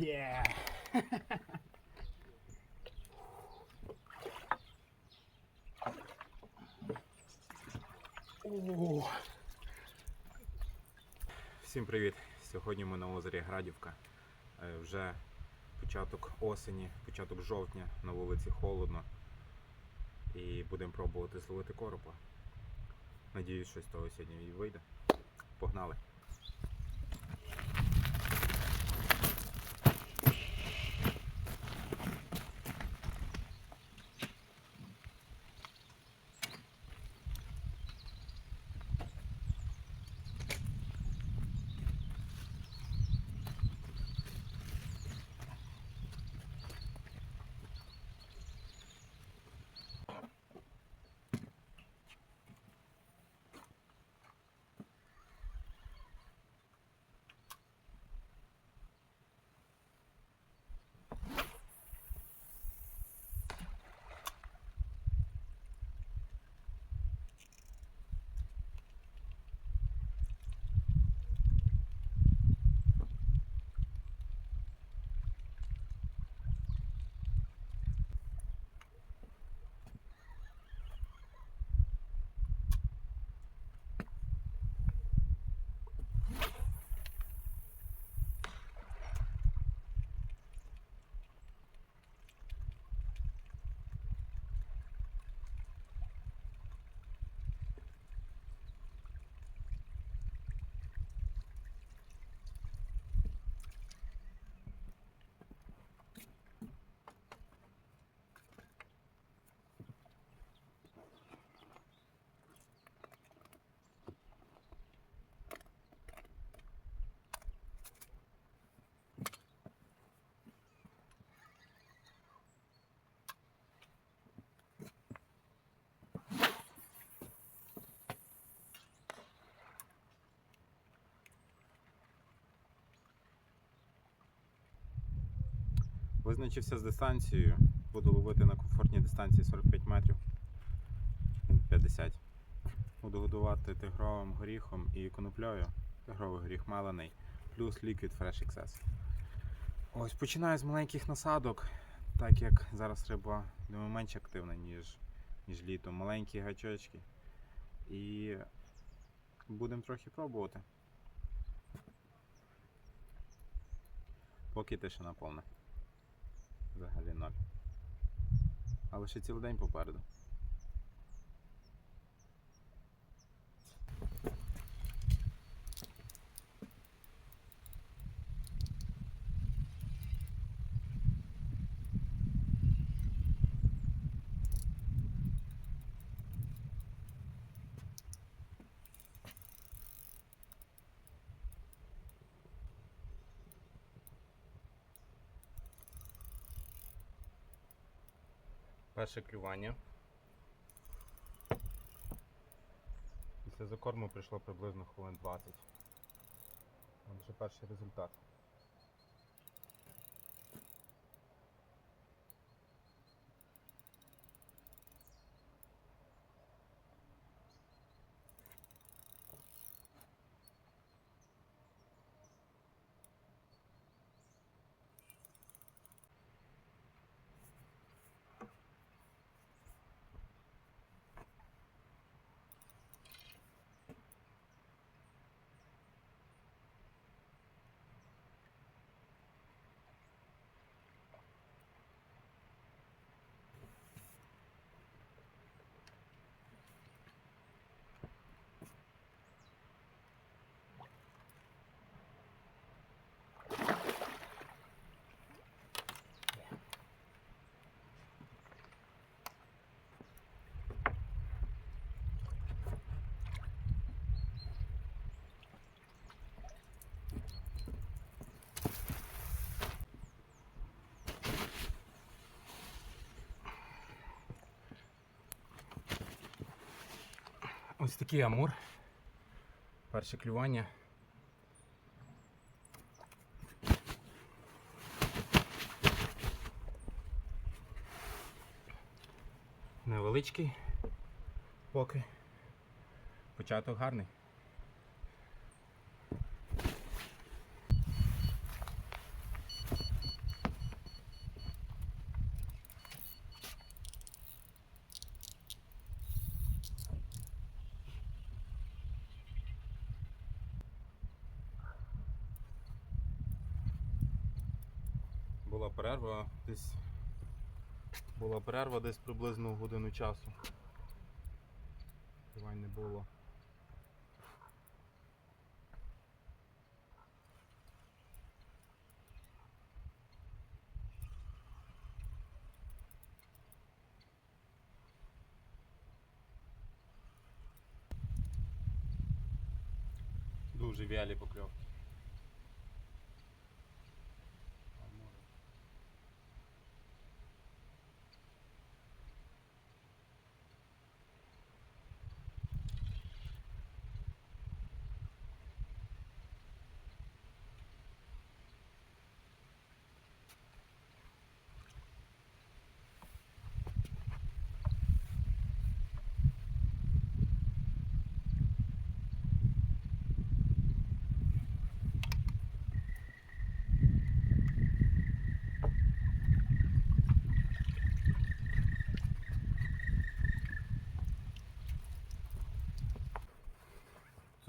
Є! Всім привіт! Сьогодні ми на озері Градівка. Е, Вже початок осені, початок жовтня, на вулиці холодно. І будемо пробувати зловити коропа. Надіюсь, щось того сьогодні вийде. Погнали! Визначився з дистанцією. Буду ловити на комфортній дистанції 45 метрів. 50. Буду годувати тигровим горіхом і коноплею. Тигровий горіх мелений, плюс Liquid Fresh XS. Ось починаю з маленьких насадок, так як зараз риба думаю, менш активна, ніж, ніж літом. Маленькі гачочки. І будемо трохи пробувати. Поки тишина повна. Взагалі ноль. Але ще цілий день попереду. Перше клювання. Після закорму прийшло приблизно хвилин 20. От вже перший результат. Ось такий амур. Перше клювання. Невеличкий поки. Початок гарний. Перерва десь. Була перерва десь приблизно годину часу. Давай не було. Дуже вялі покльовки.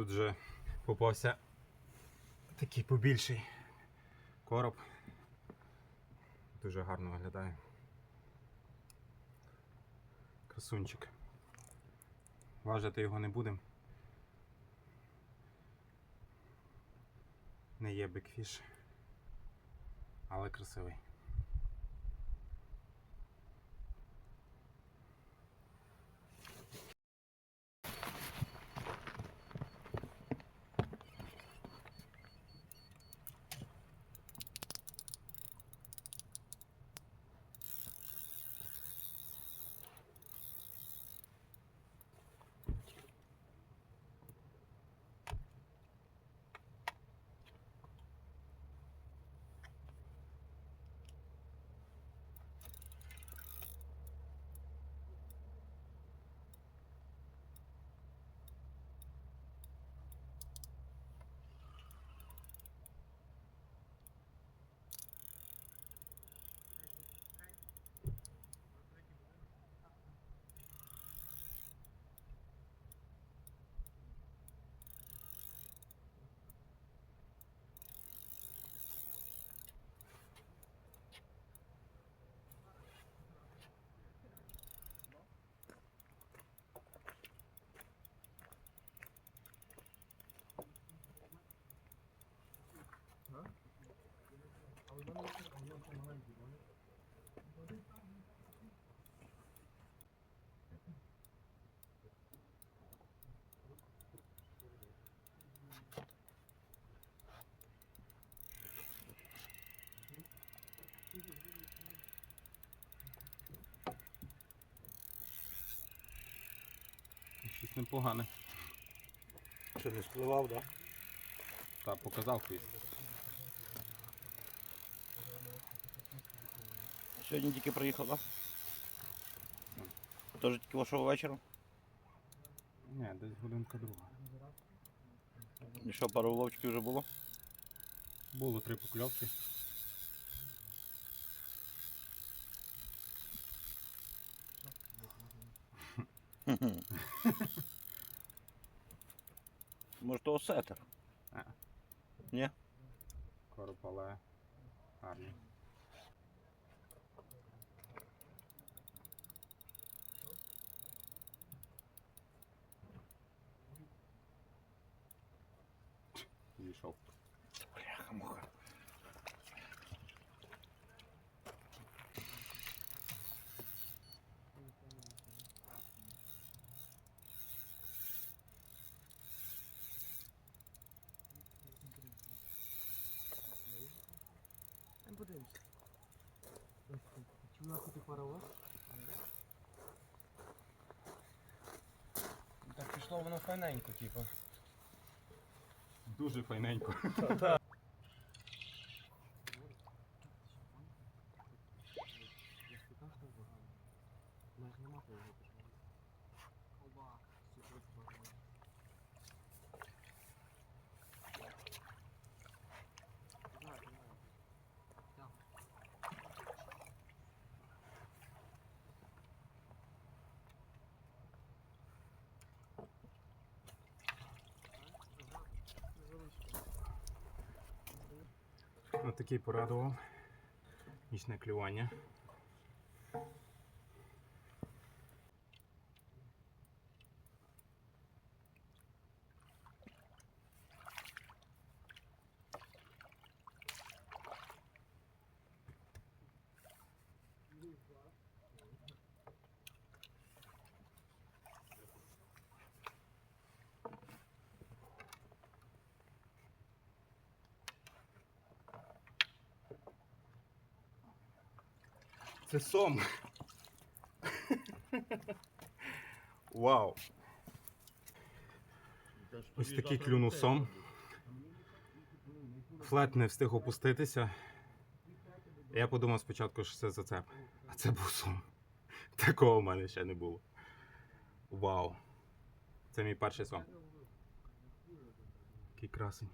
Тут вже попався такий побільший короб. Дуже гарно виглядає. Красунчик. Важити його не будемо. Не є бекфіш, але красивий. Щось непогане. Що не спливав, так? Та показав хвіст. Сьогодні тільки приїхав, так? Тож тільки вашого вечора. Ні, десь годинка друга. І що, пару ловчиків вже було? Було три покльовки. Може то осетер? А. Ні? Короб, але гарний. Зійшов. Паровоз? Так пішло воно файненько, типу. Дуже файненько. Ось такий порадував. Нічне клювання. Це сом. Вау. Ось такий клюнув сом. Флет не встиг опуститися. Я подумав спочатку, що це зацеп. А це був сом. Такого в мене ще не було. Вау. Це мій перший сом. Який красень.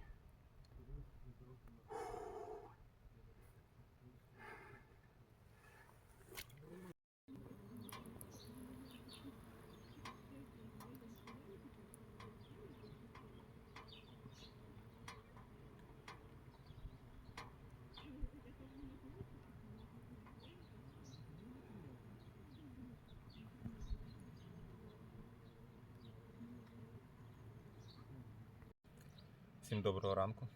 Всім доброго ранку.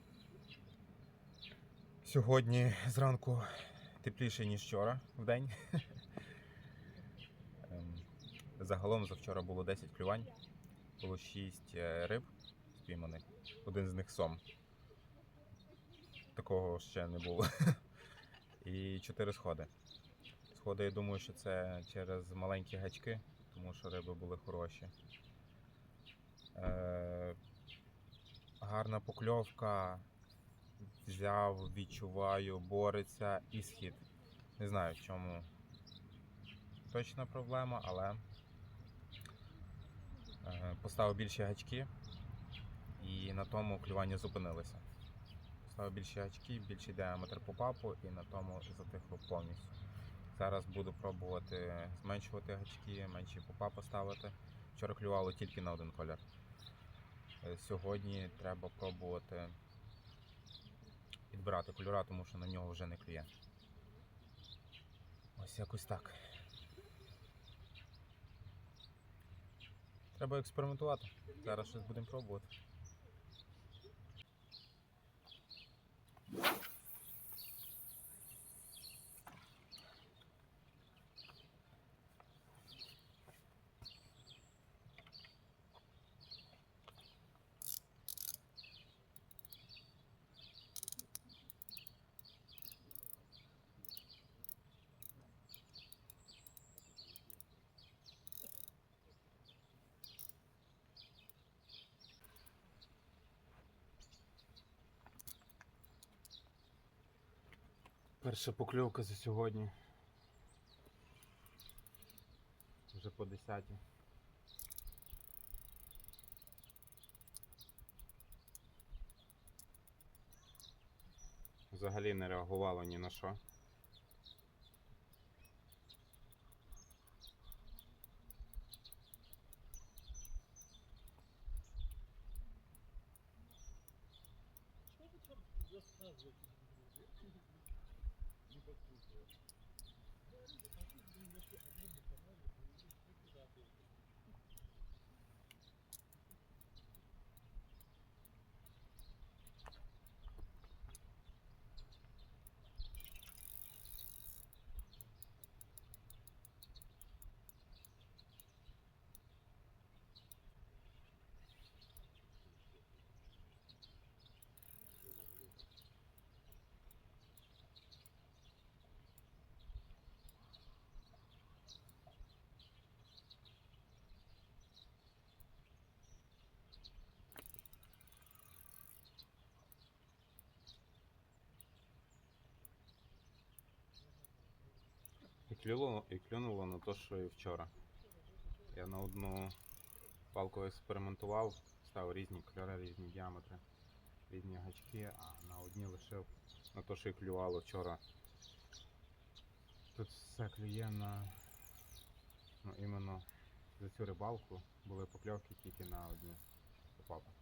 Сьогодні зранку тепліше, ніж вчора в день. Ем, Загалом за вчора було 10 клювань, було 6 риб спійманих, один з них сом. Такого ще не було. І 4 сходи. Сходи, я думаю, що це через маленькі гачки, тому що риби були хороші. Гарна покльовка. Взяв, відчуваю, бореться і схід. Не знаю, в чому точна проблема, але е, поставив більші гачки і на тому клювання зупинилося. Поставив більші гачки, більший діаметр попапу і на тому затихло повністю. Зараз буду пробувати зменшувати гачки, менші попапи ставити. Вчора клювало тільки на один колір. Е, Сьогодні треба пробувати підбирати кольора, тому що на нього вже не клює. Ось якось так. Треба експериментувати. Зараз щось будемо пробувати. Перша покльовка за сьогодні. Вже по 10. Взагалі не реагувало ні на що. Клюнуло, і клюнуло на те, що і вчора. Я на одну палку експериментував, ставив різні кольори, різні діаметри, різні гачки, а на одні лишив на те, що і клювало вчора. Тут все клює на ну, іменно за цю рибалку були покльовки тільки на одні попапи.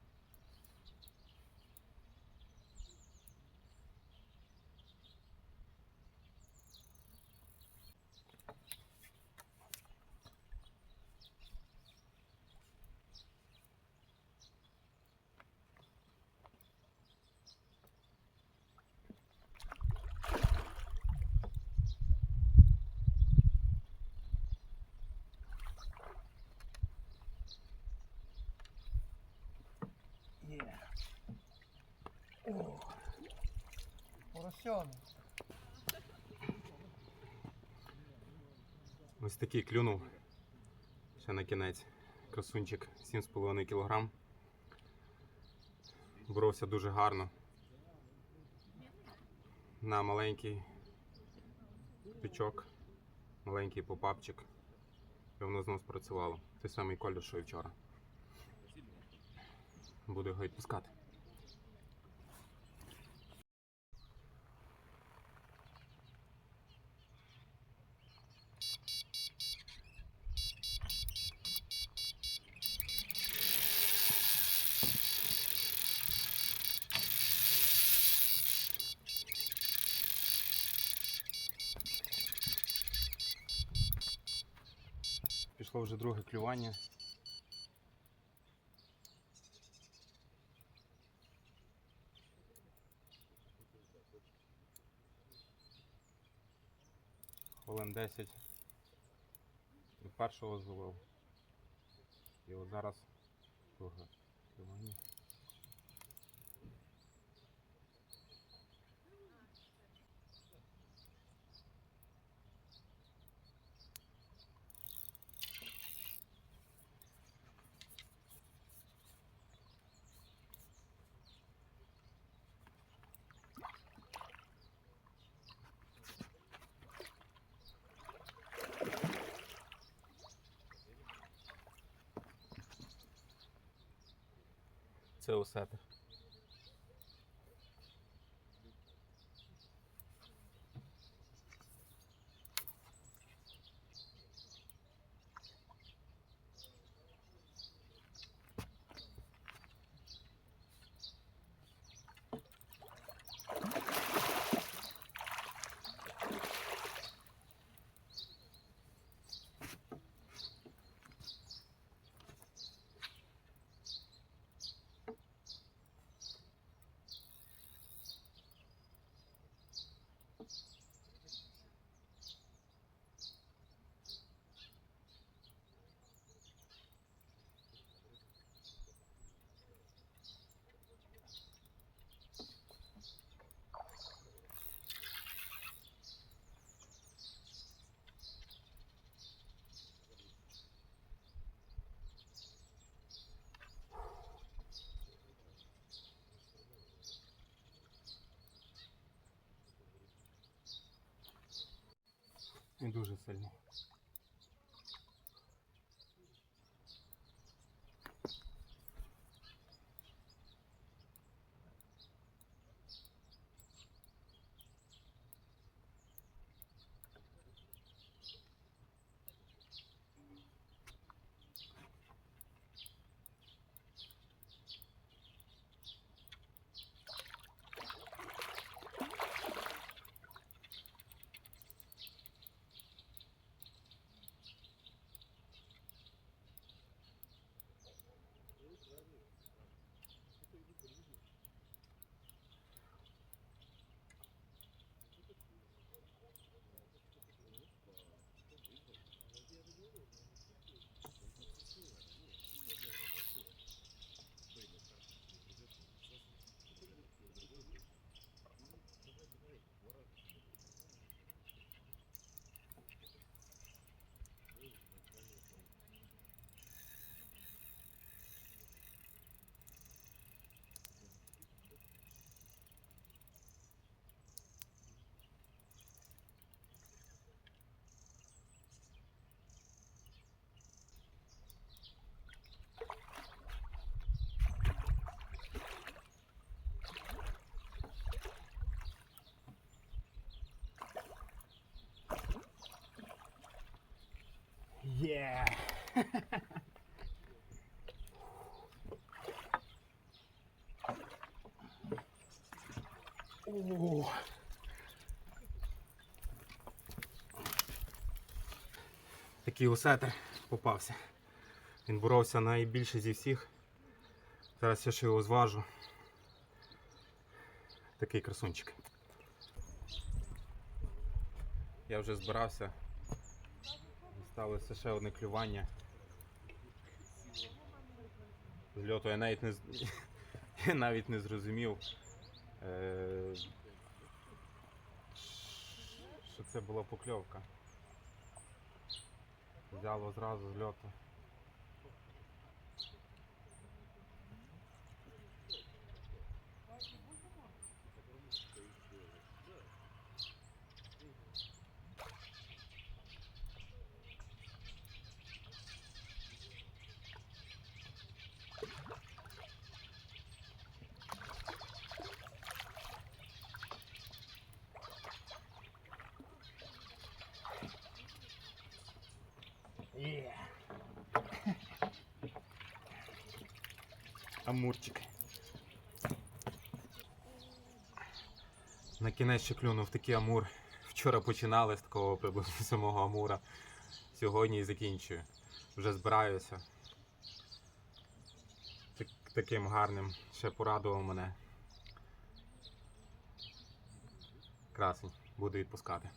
Поросяний. Ось такий клюнув. Ще на кінець. Красунчик 7,5 кг. Боровся дуже гарно. На маленький тичок, маленький попапчик. І воно знов спрацювало. Той самий колір, що і вчора. Буду його відпускати. Пішло вже друге клювання. Хвилин 10 і першого зловив. І от зараз друге клювання. Це осетр. Він дуже сильний. Yeah! О! Такий осетр попався. Він боровся найбільше зі всіх. Зараз я ще його зважу. Такий красунчик. Я вже збирався. Ставилося ще одне клювання. Зльоту я навіть не, я навіть не зрозумів, Е, що це була покльовка. Взяло зразу з На кінець ще клюнув такий амур. Вчора починали з такого приблизно самого амура. Сьогодні і закінчую. Вже збираюся. Так, таким гарним ще порадував мене. Красень, буду відпускати.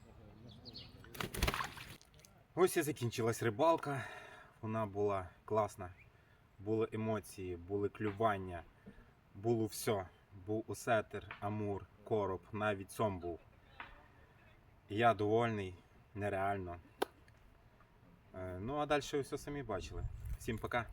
Ось і закінчилась рибалка. Вона була класна. Були емоції, були клювання, було все. Був усетер, амур, короб, навіть сом був. Я довольний, нереально. Е, Ну а далі ви все самі бачили. Всім пока.